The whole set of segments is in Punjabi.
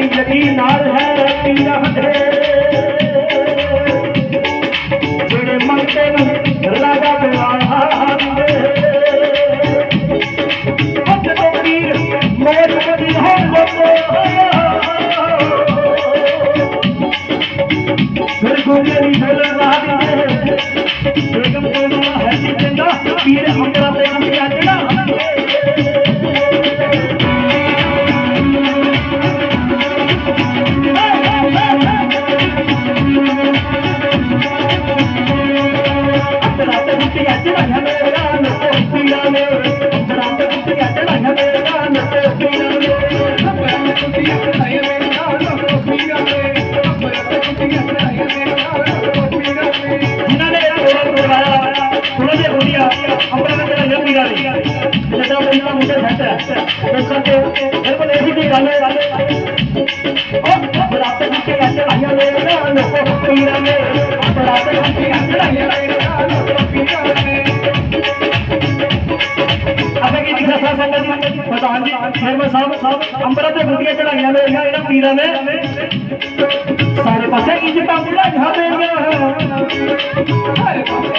ਸਾਡੀ ਜਗੀ ਨਾਲ ਹੈ ਪੀਰਾ ਦੇ ਜਿਹੜੇ ਮੰਗਦੇ ਨੂੰ ਰਾਜਾ ਬਿਆਹਾ ਦੇ ਅੱਜ ਤੋਂ ਪੀਰ ਮੋਜ ਮਦੀ ਹੋਣ ਲੋਕੋ ਫਿਰ ਗੁਜਰੀ ਫਿਰ ਰਾਹ ਦੇ ਬੇਗਮ ਤੋਂ ਨਾ ਹੈ ਜੀ ਚੰਗਾ ਪੀਰ ਅੰਬਰਾਂ ਤੇ ਅੰਬਿਆ ਚੜਾ मुझे घंटे घर पर ऐसी कोई गाले गाले ਅਸਾਂ ਕੀ ਦਿਖਾ ਸਾ ਸੰਗਤ ਜੀ ਪ੍ਰਧਾਨ ਜੀ ਸ਼ਰਮਾ ਸਾਹਿਬ ਅੰਬਰਾਂ ਤੇ ਗੁੱਡੀਆਂ ਚੜਾਈਆਂ ਲੈ ਇਹਨਾਂ ਪੀਰਾਂ ਨੇ ਸਾਰੇ ਪਾਸੇ ਇੱਜ਼ਤਾਂ ਬੁਲਾਈਆਂ ਮੇਰੀਆਂ ਸਾਰੇ ਪਾਸੇ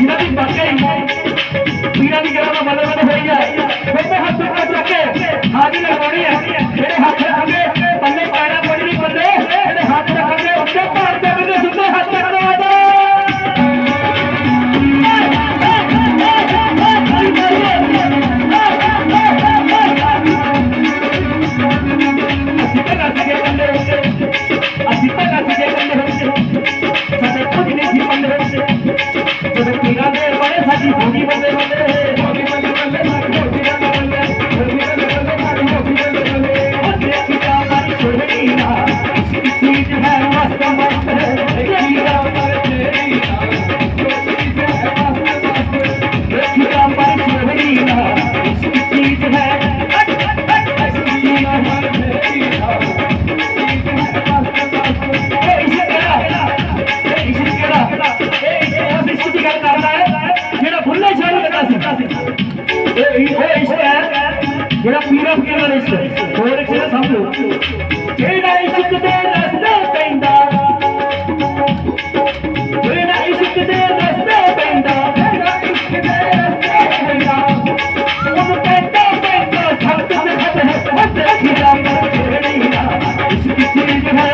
বিরাটিক বাসায় বিরাটি গেলাম ভালো ভালো হয়ে যায়। হাত হাত ਜਦੋਂ ਪੀਰਾਂ ਬੜੇ ਸਾਡੀ ਬੰਦੇ ਜਿਹੜਾ ਪੀਰਾ ਫਕੀਰ ਦਾ ਇਸ਼ਕ ਹੋਰ ਇੱਕ ਜਿਹੜਾ ਸਮਝੋ ਜਿਹੜਾ ਇਸ਼ਕ ਦੇ ਰਸਤੇ ਪੈਂਦਾ ਜਿਹੜਾ ਇਸ਼ਕ ਦੇ ਰਸਤੇ ਪੈਂਦਾ ਜਿਹੜਾ ਇਸ਼ਕ ਦੇ ਰਸਤੇ ਪੈਂਦਾ ਉਹ ਪੈਂਦਾ ਪੈਂਦਾ ਛੱਤ ਤੇ ਖਤ ਹੈ ਹੱਥ ਖਿਲਾ ਕਰ ਛੇੜੀ ਨਾ ਇਸ਼ਕ ਚੀਜ਼ ਹੈ